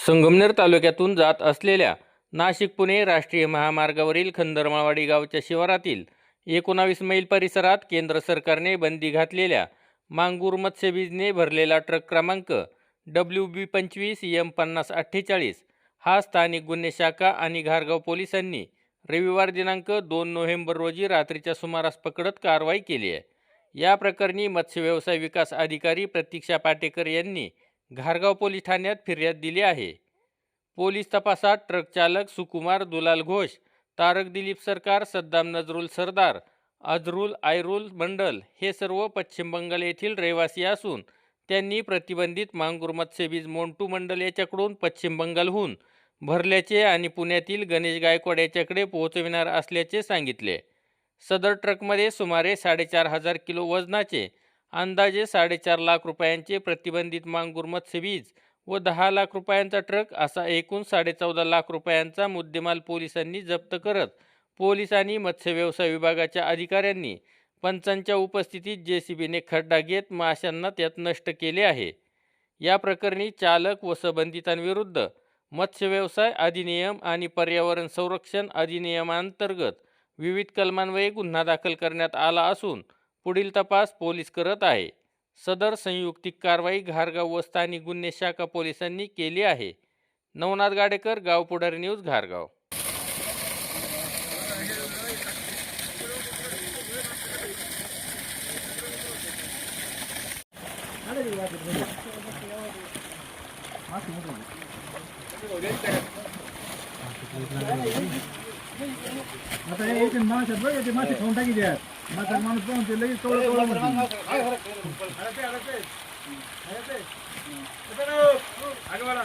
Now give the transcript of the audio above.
संगमनेर तालुक्यातून जात असलेल्या नाशिक पुणे राष्ट्रीय महामार्गावरील खंदरमाळवाडी गावच्या शिवारातील एकोणावीस मैल परिसरात केंद्र सरकारने बंदी घातलेल्या मांगूर मत्स्यबीजने भरलेला ट्रक क्रमांक डब्ल्यू बी पंचवीस एम पन्नास अठ्ठेचाळीस हा स्थानिक गुन्हे शाखा आणि घारगाव पोलिसांनी रविवार दिनांक दोन नोव्हेंबर रोजी रात्रीच्या सुमारास पकडत कारवाई केली आहे. या प्रकरणी मत्स्य व्यवसाय विकास अधिकारी प्रतीक्षा पाटेकर यांनी घारगाव पोलीस ठाण्यात फिर्याद दिली आहे. पोलीस तपासात ट्रक चालक सुकुमार दुलाल घोष तारक दिलीप सरकार सद्दाम नजरुल सरदार अजरुल आयरुल मंडल हे सर्व पश्चिम बंगाल येथील रहिवासी असून त्यांनी प्रतिबंधित मांगूर मत्स्यबीज मोंटू मंडल याच्याकडून पश्चिम बंगालहून भरल्याचे आणि पुण्यातील गणेश गायकवाड याच्याकडे पोहोचविणार असल्याचे सांगितले. सदर ट्रकमध्ये सुमारे साडेचार हजार किलो वजनाचे अंदाजे साडेचार लाख रुपयांचे प्रतिबंधित मांगूर मत्स्यबीज व दहा लाख रुपयांचा ट्रक असा एकूण साडेचौदा लाख रुपयांचा मुद्देमाल पोलिसांनी जप्त करत पोलीस आणि मत्स्य व्यवसाय विभागाच्या अधिकाऱ्यांनी पंचांच्या उपस्थितीत जे सी बीने खड्डा घेत माशांना त्यात नष्ट केले आहे. या प्रकरणी चालक व संबंधितांविरुद्ध मत्स्य व्यवसाय अधिनियम आणि पर्यावरण संरक्षण अधिनियमांतर्गत विविध कलमान्वये गुन्हा दाखल करण्यात आला असून पुढील तपास पोलीस करत आहे. सदर संयुक्तिक कारवाई घारगाव व स्थानिक गुन्हे शाखा पोलिसांनी केली आहे. नवनाथ गाडेकर गाव पुढारी न्यूज घारगाव. आता মানুষ পৌঁছে লেগে চলে আগে বাড়া